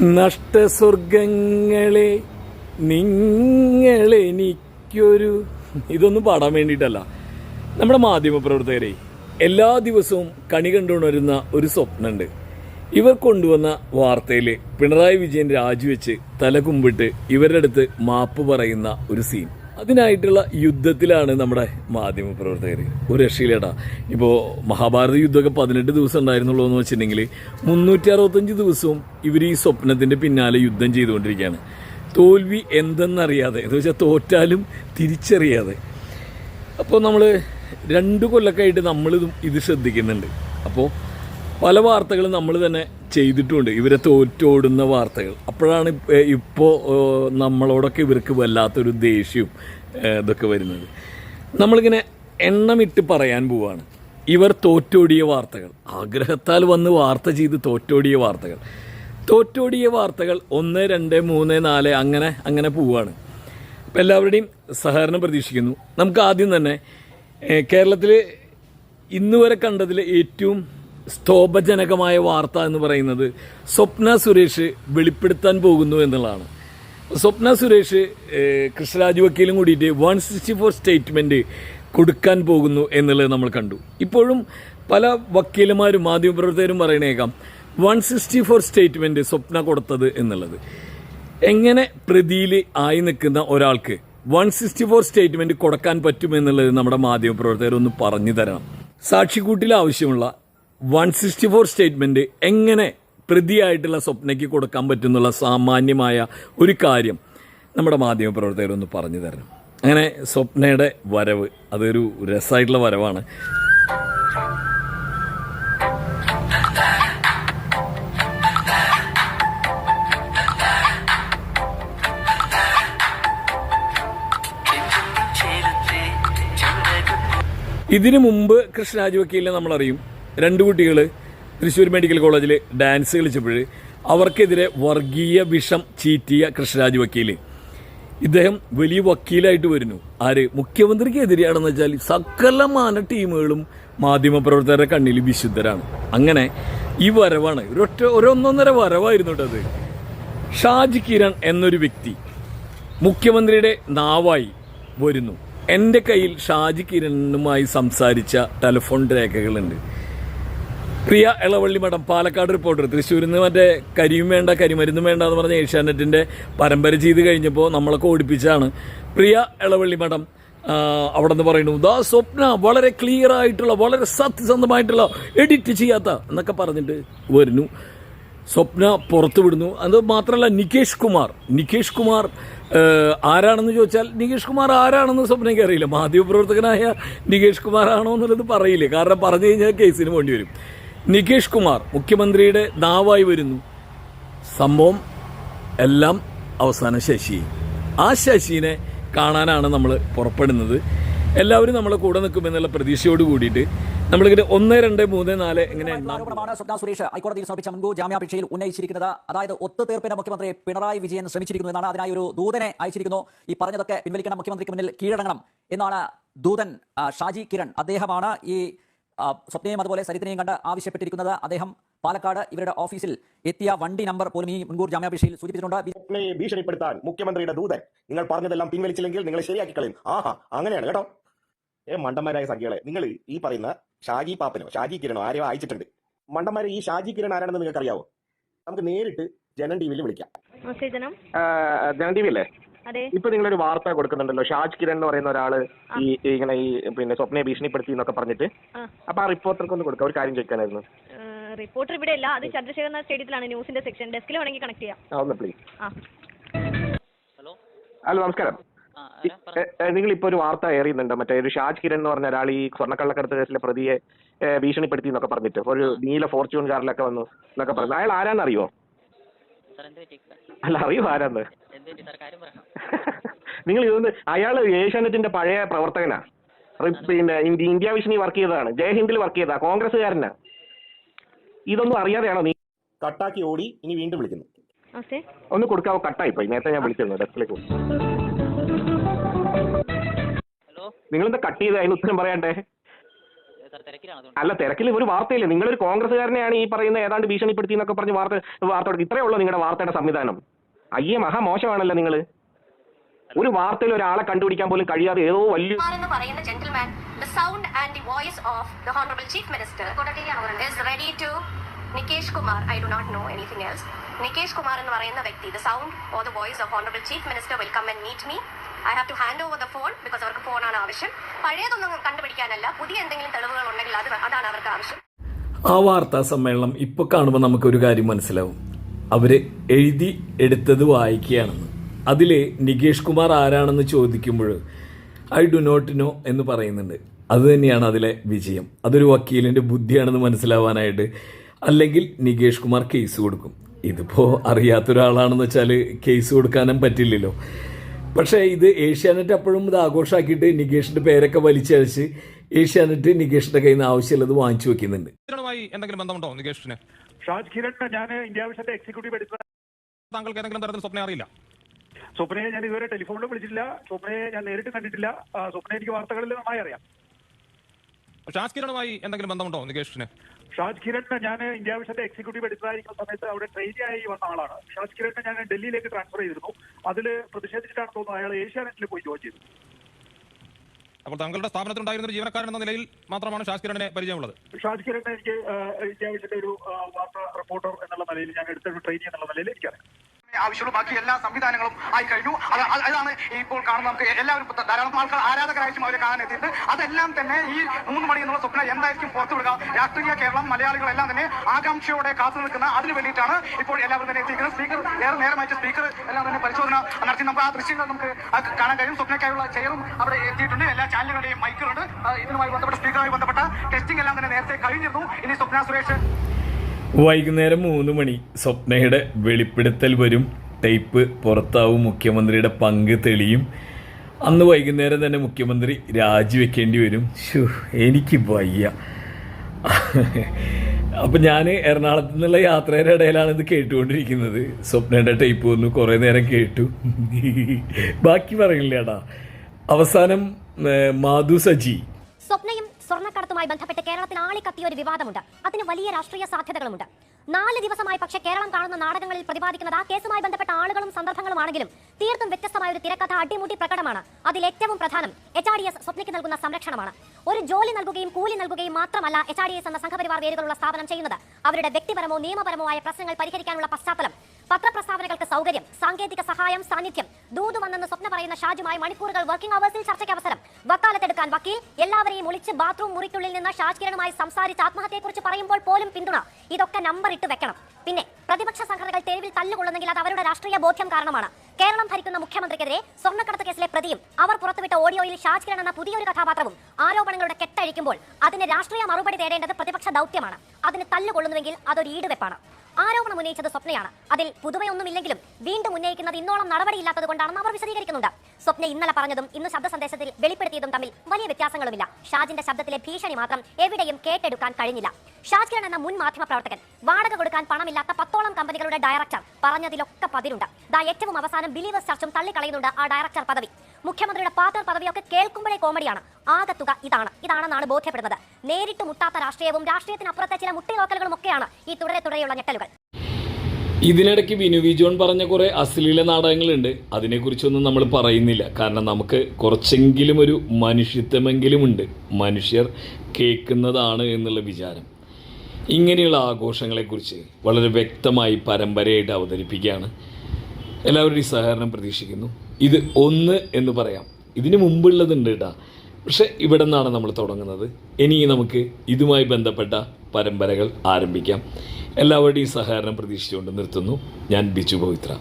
നഷ്ടസ്വർഗങ്ങളെ നിങ്ങളെനിക്കൊരു. ഇതൊന്നും പാടാൻ വേണ്ടിയിട്ടല്ല. നമ്മുടെ മാധ്യമപ്രവർത്തകരെ എല്ലാ ദിവസവും കണി കണ്ടുകൊണ്ടിരുന്ന ഒരു സ്വപ്നമുണ്ട് ഇവർ കൊണ്ടുവന്ന വാർത്തയിൽ പിണറായി വിജയൻ രാജിവെച്ച് തലകുമ്പിട്ട് ഇവരുടെ അടുത്ത് മാപ്പ് പറയുന്ന ഒരു സീൻ. അതിനായിട്ടുള്ള യുദ്ധത്തിലാണ് നമ്മുടെ മാധ്യമ പ്രവർത്തകർ ഒരു രക്ഷയിലേടാ ഇപ്പോൾ മഹാഭാരത യുദ്ധമൊക്കെ പതിനെട്ട് ദിവസം ഉണ്ടായിരുന്നുള്ളൂ എന്ന് വെച്ചിട്ടുണ്ടെങ്കിൽ മുന്നൂറ്റി അറുപത്തഞ്ച് ദിവസവും ഇവർ ഈ സ്വപ്നത്തിന്റെ പിന്നാലെ യുദ്ധം ചെയ്തുകൊണ്ടിരിക്കുകയാണ്. തോൽവി എന്തെന്നറിയാതെ എന്ന് വെച്ചാൽ തോറ്റാലും തിരിച്ചറിയാതെ. അപ്പോൾ നമ്മൾ രണ്ട് കൊല്ലക്കായിട്ട് നമ്മളിതും ഇത് ശ്രദ്ധിക്കുന്നുണ്ട്. അപ്പോൾ പല വാർത്തകളും നമ്മൾ തന്നെ ചെയ്തിട്ടുണ്ട്. ഇവരെ തോറ്റോടുന്ന വാർത്തകൾ. അപ്പോഴാണ് ഇപ്പോൾ നമ്മളോടൊക്കെ ഇവർക്ക് വല്ലാത്തൊരു ദേഷ്യവും ഇതൊക്കെ വരുന്നത്. നമ്മളിങ്ങനെ എണ്ണമിട്ട് പറയാൻ പോവാണ്. ഇവർ തോറ്റോടിയ വാർത്തകൾ. ആഗ്രഹത്താൽ വന്ന് വാർത്ത ചെയ്ത് തോറ്റോടിയ വാർത്തകൾ. തോറ്റോടിയ വാർത്തകൾ ഒന്ന് രണ്ട് മൂന്ന് നാല് അങ്ങനെ അങ്ങനെ പോവുകയാണ് അപ്പം എല്ലാവരുടെയും സഹകരണം പ്രതീക്ഷിക്കുന്നു. നമുക്ക് ആദ്യം തന്നെ കേരളത്തിൽ ഇന്നുവരെ കണ്ടതിൽ ഏറ്റവും സ്തോഭജനകമായ വാർത്ത എന്ന് പറയുന്നത് സ്വപ്ന സുരേഷ് വെളിപ്പെടുത്താൻ പോകുന്നു എന്നുള്ളതാണ്. സ്വപ്ന സുരേഷ് കൃഷ്ണരാജ് വക്കീലും കൂടിയിട്ട് വൺ സിക്സ്റ്റി ഫോർ സ്റ്റേറ്റ്മെന്റ് കൊടുക്കാൻ പോകുന്നു എന്നുള്ളത് നമ്മൾ കണ്ടു. ഇപ്പോഴും പല വക്കീലന്മാരും മാധ്യമപ്രവർത്തകരും പറയണേക്കാം one sixty four statement Swapna കൊടുത്തത് എന്നുള്ളത്. എങ്ങനെ പ്രതിയിൽ ആയി നിൽക്കുന്ന ഒരാൾക്ക് വൺ സിക്സ്റ്റി ഫോർ സ്റ്റേറ്റ്മെന്റ് കൊടുക്കാൻ പറ്റുമെന്നുള്ളത് നമ്മുടെ മാധ്യമപ്രവർത്തകർ ഒന്ന് പറഞ്ഞു തരണം. സാക്ഷിക്കൂട്ടിൽ ആവശ്യമുള്ള വൺ സിക്സ്റ്റി ഫോർ സ്റ്റേറ്റ്മെന്റ് എങ്ങനെ പ്രതിയായിട്ടുള്ള സ്വപ്നയ്ക്ക് കൊടുക്കാൻ പറ്റുന്നുള്ള സാമാന്യമായ ഒരു കാര്യം നമ്മുടെ മാധ്യമപ്രവർത്തകരൊന്ന് പറഞ്ഞു തരണം. അങ്ങനെ സ്വപ്നയുടെ വരവ് അതൊരു രസമായിട്ടുള്ള വരവാണ്. ഇതിനു മുമ്പ് കൃഷ്ണരാജ് വക്കീലിനെ നമ്മളറിയും. രണ്ട് കുട്ടികൾ തൃശ്ശൂർ മെഡിക്കൽ കോളേജിൽ ഡാൻസ് കളിച്ചപ്പോൾ അവർക്കെതിരെ വർഗീയ വിഷം ചീറ്റിയ കൃഷ്ണരാജ് വക്കീൽ ഇദ്ദേഹം വലിയ വക്കീലായിട്ട് വരുന്നു. ആര്? മുഖ്യമന്ത്രിക്ക് എതിരെയാണെന്ന് വെച്ചാൽ സകലമാന ടീമുകളും മാധ്യമപ്രവർത്തകരുടെ കണ്ണിൽ വിശുദ്ധരാണ്. അങ്ങനെ ഈ വരവാണ്. ഒരൊറ്റ ഒരൊന്നൊന്നര വരവായിരുന്നു കേട്ടോ അത്. ഷാജി കിരൺ എന്നൊരു വ്യക്തി മുഖ്യമന്ത്രിയുടെ നാവായി വരുന്നു. എന്റെ കയ്യിൽ ഷാജി കിരണുമായി സംസാരിച്ച ടെലിഫോൺ രേഖകളുണ്ട്. പ്രിയ ഇളവള്ളി മഠം പാലക്കാട് റിപ്പോർട്ടർ. തൃശ്ശൂരിൽ നിന്ന് മറ്റേ കരിയും വേണ്ട കരിമരുന്നും വേണ്ട എന്ന് പറഞ്ഞ ഏഷ്യാനെറ്റിന്റെ പരമ്പര ചെയ്ത് കഴിഞ്ഞപ്പോൾ നമ്മളൊക്കെ ഓടിപ്പിച്ചാണ്. പ്രിയ ഇളവള്ളി മഠം അവിടെ നിന്ന് പറയുന്നു ദാ സ്വപ്ന വളരെ ക്ലിയർ ആയിട്ടുള്ള വളരെ സത്യസന്ധമായിട്ടുള്ള എഡിറ്റ് ചെയ്യാത്ത എന്നൊക്കെ പറഞ്ഞിട്ട് വരുന്നു. സ്വപ്ന പുറത്തു വിടുന്നു. അത് മാത്രമല്ല നികേഷ് കുമാർ. നികേഷ് കുമാർ ആരാണെന്ന് ചോദിച്ചാൽ നികേഷ് കുമാർ ആരാണെന്ന് സ്വപ്നയ്ക്ക് അറിയില്ല. മാധ്യമപ്രവർത്തകനായ നികേഷ് കുമാർ ആണോ എന്നുള്ളത് പറയില്ലേ. കാരണം പറഞ്ഞു കഴിഞ്ഞാൽ കേസിന് വേണ്ടി വരും. നികേഷ് കുമാർ മുഖ്യമന്ത്രിയുടെ നാവായി വരുന്നു. സംഭവം എല്ലാം അവസാന ശശി. ആ ശശിനെ കാണാനാണ് നമ്മൾ പുറപ്പെടുന്നത്. എല്ലാവരും നമ്മളെ കൂടെ നിൽക്കുമെന്നുള്ള പ്രതീക്ഷയോട് കൂടിയിട്ട് നമ്മളിങ്ങനെ ഒന്ന് രണ്ട് മൂന്ന് നാല് ഇങ്ങനെ സ്വപ്ന സുരേഷ് ഹൈക്കോടതിയിൽ സമർപ്പിച്ച മുൻകൂർ ജാമ്യാപേക്ഷയിൽ ഉന്നയിച്ചിരിക്കുന്നത്. അതായത് ഒത്തുതീർപ്പിന് മുഖ്യമന്ത്രി പിണറായി വിജയൻ ശ്രമിച്ചിരിക്കുന്നു എന്നാണ് അതിനായി ഒരു ദൂതനെ അയച്ചിരിക്കുന്നു. ഈ പറഞ്ഞതൊക്കെ പിൻവലിക്കണം മുഖ്യമന്ത്രിക്ക് മുന്നിൽ കീഴടങ്ങണം എന്നാണ് ദൂതൻ ഷാജി കിരൺ അദ്ദേഹമാണ് ഈ സ്വപ്നയും അതുപോലെ സരിത്തിനെയും കണ്ട് ആവശ്യപ്പെട്ടിരിക്കുന്നത് അദ്ദേഹം പാലക്കാട് ഇവരുടെ ഓഫീസിൽ എത്തിയ വണ്ടി നമ്പർ പോലും ഈ മുൻകൂർ ജാമ്യാപേക്ഷയിൽ സൂചിപ്പിച്ചിട്ടുണ്ട്. ഭീഷണിപ്പെടുത്താൻ മുഖ്യമന്ത്രിയുടെ ദൂതൻ. നിങ്ങൾ പറഞ്ഞതെല്ലാം പിൻവലിച്ചില്ലെങ്കിൽ നിങ്ങളെ ശരിയാക്കി കളയും ആഹാ അങ്ങനെയാണ് കേട്ടോ. ഏ മണ്ടന്മാരായ സംഖ്യകളെ നിങ്ങൾ ഈ പറയുന്ന ഷാജി പാപ്പനോ ഷാജി കിരണോ ആരെയോ അയച്ചിട്ടുണ്ട്. മണ്ടന്മാരെ ഈ ഷാജി കിരൺ ആരാണെന്ന് നിങ്ങൾക്ക് അറിയാവോ നമുക്ക് നേരിട്ട് ജനം ടി വിയിൽ വിളിക്കാം. ജനം. ജനൻ ടി വി അല്ലേ ഇപ്പൊ നിങ്ങളൊരു വാർത്ത കൊടുക്കുന്നുണ്ടല്ലോ. ഷാജ് കിരൺ എന്ന് പറയുന്ന ഒരാൾ ഈ ഇങ്ങനെ ഈ പിന്നെ സ്വപ്നയെ ഭീഷണിപ്പെടുത്തി എന്നൊക്കെ പറഞ്ഞിട്ട്. അപ്പൊ ആ റിപ്പോർട്ടർക്ക് ഒന്ന് കൊടുക്കാം ഒരു കാര്യം ചോദിക്കാനായിരുന്നു. റിപ്പോർട്ടർ ഇവിടെ അല്ല അത് ചന്ദ്രശേഖരൻ സ്റ്റേഡിയത്തിലാണ് ന്യൂസിന്റെ സെക്ഷൻ. ഡെസ്കിൽ വേണമെങ്കിൽ കണക്ട് ചെയ്യാം. ആ ഒന്ന് പ്ലീസ് ഹലോ? ഹലോ നമസ്കാരം. നിങ്ങൾ ഇപ്പൊ ഒരു വാർത്ത എറിയുന്നുണ്ട് മറ്റേ ഒരു ഷാജ് കിരൺ എന്ന് പറഞ്ഞ ഒരാൾ ഈ സ്വർണക്കള്ളക്കടത്ത് കേസിലെ പ്രതിയെ ഭീഷണിപ്പെടുത്തി എന്നൊക്കെ പറഞ്ഞിട്ട്. ഒരു നീല ഫോർച്യൂൺ കാറിലൊക്കെ വന്നു എന്നൊക്കെ പറഞ്ഞു അയാൾ ആരാന്നറിയോ? സാർ എന്ത് പറ്റി? അല്ല അറിയോ ആരാന്ന്? നിങ്ങൾ ഇതൊന്ന് അയാൾ ഏഷ്യാനെറ്റിന്റെ പഴയ പ്രവർത്തകനാ. റി- പിന്നെ ഇന്ത്യ ഇന്ത്യ വിഷനിൽ വർക്ക് ചെയ്തതാണ്. ജയഹിന്ദിൽ വർക്ക് ചെയ്തതാ കോൺഗ്രസ്സുകാരനാ. ഇതൊന്നും അറിയാതെയാണോ നീ കട്ടാക്കി ഓടി ഇനി വീണ്ടും വിളിക്കുന്നു. ഓക്കെ ഒന്ന് കൊടുക്കാവോ? കട്ടായി പോയി. നേരത്തെ ഞാൻ വിളിച്ചിരുന്നു. ഡെസ്കിലേക്ക് ഹലോ? നിങ്ങളെന്താ കട്ട് ചെയ്ത്? അതിന് ഉത്തരം പറയാണ്ടേ? അല്ല തിരക്കിൽ ഒരു വാർത്തയില്ലേ. നിങ്ങളൊരു കോൺഗ്രസ്സുകാരനെയാണ് ഈ പറയുന്ന ഏതാണ്ട് ഭീഷണിപ്പെടുത്തി എന്നൊക്കെ പറഞ്ഞ് വാർത്ത വാർത്ത കൊടുക്കുക ഇത്രയേ ഉള്ളൂ നിങ്ങളുടെ വാർത്തയുടെ സംവിധാനം. അയ്യേ മഹാ മോശമാണല്ലോ നിങ്ങൾ ഒരു വാർത്തയിൽ ഒരാളെ കണ്ടുപിടിക്കാൻ പോലും കഴിയാതെ ഏതോ വലിയ എന്ന് പറയുന്ന gentleman the sound and the voice of the honourable chief minister is ready to Nikesh Kumar. I do not know anything else Nikesh Kumar എന്ന് പറയുന്ന വ്യക്തി the sound or the voice of honourable chief minister will come and meet me I have to hand over the phone because അവർക്ക് ഫോണാണ് ആവശ്യം. പഴയതൊന്നും കണ്ടുപിടിക്കാനല്ല. പുതിയ എന്തെങ്കിലും തെളിവുകൾ ഉണ്ടെങ്കിൽ അത് അതാണ് അവർക്ക് ആവശ്യം. ആ വാർത്താ സമ്മേളനം ഇപ്പോൾ കാണുമ്പോൾ നമുക്കൊരു കാര്യം മനസ്സിലാവും. അവർ എഴുതി എടുത്തത് വായിക്കുകയാണെന്ന്. അതിൽ നികേഷ് കുമാർ ആരാണെന്ന് ചോദിക്കുമ്പോൾ ഐ ഡു നോട്ട് നോ എന്ന് പറയുന്നുണ്ട്. അത് തന്നെയാണ് അതിലെ വിജയം. അതൊരു വക്കീലിന്റെ ബുദ്ധിയാണെന്ന് മനസ്സിലാവാനായിട്ട് അല്ലെങ്കിൽ നികേഷ് കുമാർ കേസ് കൊടുക്കും. ഇതിപ്പോൾ അറിയാത്തൊരാളാണെന്ന് വെച്ചാൽ കേസ് കൊടുക്കാനും പറ്റില്ലല്ലോ. പക്ഷേ ഇത് ഏഷ്യാനെറ്റ് അപ്പോഴും ഇത് ആഘോഷമാക്കിയിട്ട് നികേഷിന്റെ പേരൊക്കെ വലിച്ചഴിച്ച് ഏഷ്യാനെറ്റ് നികേഷിന്റെ കയ്യിൽ നിന്ന് ആവശ്യമുള്ളത് വാങ്ങിച്ചു വെക്കുന്നുണ്ട്. എന്തെങ്കിലും ബന്ധമുണ്ടോ ഷാജ് കിരൺ ഞാൻ ഇന്ത്യ വിഷന്റെ എക്സിക്യൂട്ടീവ് എഡിറ്റർ താങ്കൾക്ക് ഏതെങ്കിലും തരത്തിൽ സ്വപ്നം അറിയില്ല? സ്വപ്നയെ ഞാൻ ഇതുവരെ ടെലിഫോണിലും വിളിച്ചിട്ടില്ല. സ്വപ്നയെ ഞാൻ നേരിട്ട് കണ്ടിട്ടില്ല. സ്വപ്ന എനിക്ക് വാർത്തകളിൽ നന്നായി അറിയാം. ഷാജ് കിരണുമായി എന്തെങ്കിലും ബന്ധമുണ്ടോ നികേഷിന്? ഷാജ് കിരൺ ഞാൻ ഇന്ത്യ വിഷന്റെ എക്സിക്യൂട്ടീവ് എടുത്തതായിരിക്കുന്ന സമയത്ത് അവിടെ ട്രെയിനി ആയി വന്ന ആളാണ്. ഷാജ് കിരണിനെ ഞാൻ ഡൽഹിയിലേക്ക് ട്രാൻസ്ഫർ ചെയ്തിരുന്നു. അതിൽ പ്രതിഷേധിച്ചിട്ടാണ് തോന്നുന്നത് അയാൾ ഏഷ്യാനെറ്റിൽ പോയി ജോയിൻ ചെയ്തു. അപ്പോൾ താങ്കളുടെ സ്ഥാപനത്തിൽ ഉണ്ടായിരുന്ന ജീവനക്കാരൻ എന്ന നിലയിൽ മാത്രമാണ് ഷാജ് കിരണിനെ പരിചയമുള്ളത്. ഷാജ് കിരൺ എനിക്ക് ഒരു വാർത്താ റിപ്പോർട്ടർ എന്നുള്ള നിലയിൽ ഞാൻ എടുത്തൊരു ട്രെയിനി എന്നുള്ള നിലയിൽ എനിക്കറിയാം. ആവശ്യമുള്ള. ബാക്കി എല്ലാ സംവിധാനങ്ങളും ആയി കഴിഞ്ഞു. അത് അത് അതാണ് ഇപ്പോൾ കാണുന്ന നമുക്ക് എല്ലാവരും ധാരാളം ആൾക്കാർ ആരാധകരായിട്ടും അവരെ കാണാൻ എത്തിയിട്ട് അതെല്ലാം തന്നെ ഈ മൂന്ന് മണി എന്നുള്ള സ്വപ്നം എന്തായിരിക്കും പുറത്തുവിടുക രാഷ്ട്രീയ കേരളം മലയാളികളെല്ലാം തന്നെ ആകാംക്ഷയോടെ കാത്തു നിൽക്കുന്ന അതിന് വേണ്ടിയിട്ടാണ് ഇപ്പോൾ എല്ലാവരും തന്നെ എത്തിയിരിക്കുന്നത്. സ്പീക്കർ ഏറെ നേരമായിട്ട് സ്പീക്കർ എല്ലാം തന്നെ പരിശോധന നടത്തി. നമുക്ക് ആ ദൃശ്യങ്ങൾ നമുക്ക് കാണാൻ കഴിയും. സ്വപ്നക്കായുള്ള ചെയറും അവിടെ എത്തിയിട്ടുണ്ട്. എല്ലാ ചാനലുകളുടെയും മൈക്കുകളുണ്ട്. ഇതുമായി ബന്ധപ്പെട്ട സ്പീക്കറുമായി ബന്ധപ്പെട്ട ടെസ്റ്റിംഗ് എല്ലാം തന്നെ നേരത്തെ കഴിഞ്ഞിരുന്നു. ഇനി സ്വപ്ന സുരേഷ് വൈകുന്നേരം മൂന്ന് മണി. സ്വപ്നയുടെ വെളിപ്പെടുത്തൽ വരും. ടൈപ്പ് പുറത്താവും. മുഖ്യമന്ത്രിയുടെ പങ്ക് തെളിയും. അന്ന് വൈകുന്നേരം തന്നെ മുഖ്യമന്ത്രി രാജിവെക്കേണ്ടി വരും. ശോ എനിക്ക് വയ്യ. അപ്പം ഞാൻ എറണാകുളത്ത് നിന്നുള്ള യാത്രയുടെ ഇടയിലാണ് ഇത് കേട്ടുകൊണ്ടിരിക്കുന്നത്. സ്വപ്നയുടെ ടൈപ്പ് വന്നു. കുറേ നേരം കേട്ടു. ബാക്കി പറയില്ലേടാ. അവസാനം മാധു സജി. സ്വപ്നയും സ്വർണക്കടത്തുമായി ബന്ധപ്പെട്ട് കേരളത്തിൽ ആളിക്കത്തിയ ഒരു വിവാദമുണ്ട്. അതിന് വലിയ രാഷ്ട്രീയ സാധ്യതകളുമുണ്ട്. നാല് ദിവസമായി പക്ഷെ കേരളം കാണുന്ന നാടകങ്ങളിൽ പ്രതിപാദിക്കുന്നത് ആ കേസുമായി ബന്ധപ്പെട്ട ആളുകളും സന്ദർഭങ്ങളുമാണെങ്കിലും തീർത്തും വ്യത്യസ്തമായ ഒരു തിരക്കഥ അടിമുടി പ്രകടമാണ്. അതിൽ ഏറ്റവും പ്രധാനം എച്ച് ആർ ഡി എസ് സ്വപ്നയ്ക്ക് നൽകുന്ന സംരക്ഷണമാണ്. ഒരു ജോലി നൽകുകയും കൂലി നൽകുകയും മാത്രമല്ല എച്ച് ആർ ഡി എസ് എന്ന സംഘപരിവാർ വേരുകളുള്ള സ്ഥാപനം ചെയ്യുന്നത്. അവരുടെ വ്യക്തിപരമോ നിയമപരമോ ആയ പ്രശ്നങ്ങൾ പരിഹരിക്കാനുള്ള പശ്ചാത്തലം പത്രപ്രസ്താവനകൾക്ക് സൗകര്യം സാങ്കേതിക സഹായം സാന്നിധ്യം. ദൂത് വന്നെന്ന് സ്വപ്ന പറയുന്ന ഷാജുമായി മണിക്കൂറുകൾ വർക്കിംഗ് അവേഴ്സിൽ ചർച്ചയ്ക്ക് അവസരം. വക്കാലത്തെടുക്കാൻ വക്കീൽ എല്ലാവരെയും ഒളിച്ച് ബാത്റൂം മുറിക്കുള്ളിൽ നിന്ന് ഷാജ് കിരണുമായി സംസാരിച്ച് ആത്മഹത്യയെക്കുറിച്ച് പറയുമ്പോൾ പോലും പിന്തുണ. ഇതൊക്കെ നമ്പർ ഇട്ട് വെക്കണം. പിന്നെ പ്രതിപക്ഷ സംഘടനകൾ തെരുവിൽ തല്ലുകൊള്ളുന്നെങ്കിൽ അത് അവരുടെ രാഷ്ട്രീയ ബോധ്യം കാരണമാണ്. കേരളം ഭരിക്കുന്ന മുഖ്യമന്ത്രിക്കെതിരെ സ്വർണക്കടത്ത് കേസിലെ പ്രതിയും അവർ പുറത്തുവിട്ട ഓഡിയോയിൽ ഷാജ് കിരൺ എന്ന പുതിയൊരു കഥാപാത്രവും ആരോപണങ്ങളുടെ കെട്ടഴിക്കുമ്പോൾ അതിന് രാഷ്ട്രീയ മറുപടി തേടേണ്ടത് പ്രതിപക്ഷ ദൗത്യമാണ്. അതിന് തല്ലുകൊള്ളുന്നുവെങ്കിൽ അതൊരു ഈടുവെപ്പാണ്. ആരോപണം ഉന്നയിച്ചത് സ്വപ്നയാണ്. അതിൽ പുതുമയൊന്നുമില്ലെങ്കിലും വീണ്ടും ഉന്നയിക്കുന്നത് ഇന്നോളം നടപടിയില്ലാത്തത് കൊണ്ടാണെന്ന് അവർ വിശദീകരിക്കുന്നുണ്ട്. സ്വപ്ന ഇന്നലെ പറഞ്ഞതും ഇന്ന് ശബ്ദ സന്ദേശത്തിൽ വെളിപ്പെടുത്തിയതും തമ്മിൽ വലിയ വ്യത്യാസങ്ങളുമില്ല. ഷാജിന്റെ ശബ്ദത്തിലെ ഭീഷണി മാത്രം എവിടെയും കേട്ടെടുക്കാൻ കഴിഞ്ഞില്ല. ഷാജ് കിരൺ എന്ന മുൻ മാധ്യമ പ്രവർത്തകൻ വാടക കൊടുക്കാൻ പണമില്ലാത്ത പത്തോളം കമ്പനികളുടെ ഡയറക്ടർ പറഞ്ഞതിലൊക്കെ പതിരുണ്ട്. ദാ ഏറ്റവും അവസാനം ബിലീവേഴ്സ് ചർച്ചും തള്ളിക്കളയുന്നുണ്ട് ആ ഡയറക്ടർ പദവി. മുഖ്യമന്ത്രിയുടെ പാർട്ടർ പദവിയൊക്കെ കേൾക്കുമ്പോഴേ കോമഡിയാണ്. ആകത്തുക ഇതാണ്. ഇതാണെന്നാണ് ബോധ്യപ്പെടുന്നത്. നേരിട്ട് മുട്ടാത്ത രാഷ്ട്രീയവും രാഷ്ട്രീയത്തിനപ്പുറത്തെ ചില മുട്ടിനോക്കലുകളും ഒക്കെയാണ് ഈ തുടരെ തുടരെയുള്ള ഞെട്ടലുകൾ. ഇതിനിടയ്ക്ക് വിനു ജോൺ പറഞ്ഞ കുറേ അശ്ലീല നാടകങ്ങളുണ്ട്. അതിനെക്കുറിച്ചൊന്നും നമ്മൾ പറയുന്നില്ല. കാരണം നമുക്ക് കുറച്ചെങ്കിലും ഒരു മനുഷ്യത്വമെങ്കിലും ഉണ്ട് മനുഷ്യർ കേൾക്കുന്നതാണ് എന്നുള്ള വിചാരം. ഇങ്ങനെയുള്ള ആഘോഷങ്ങളെക്കുറിച്ച് വളരെ വ്യക്തമായി പരമ്പരയായിട്ട് അവതരിപ്പിക്കുകയാണ്. എല്ലാവരുടെയും സഹകരണം പ്രതീക്ഷിക്കുന്നു. ഇത് ഒന്ന് എന്ന് പറയാം. ഇതിന് മുമ്പുള്ളതുണ്ട് കേട്ടാ പക്ഷെ ഇവിടെ നിന്നാണ് നമ്മൾ തുടങ്ങുന്നത്. ഇനി നമുക്ക് ഇതുമായി ബന്ധപ്പെട്ട പരമ്പരകൾ ആരംഭിക്കാം. എല്ലാവരുടെയും സഹകരണം പ്രതീക്ഷിച്ചുകൊണ്ട് നിർത്തുന്നു. ഞാൻ ബിജു പവിത്ര.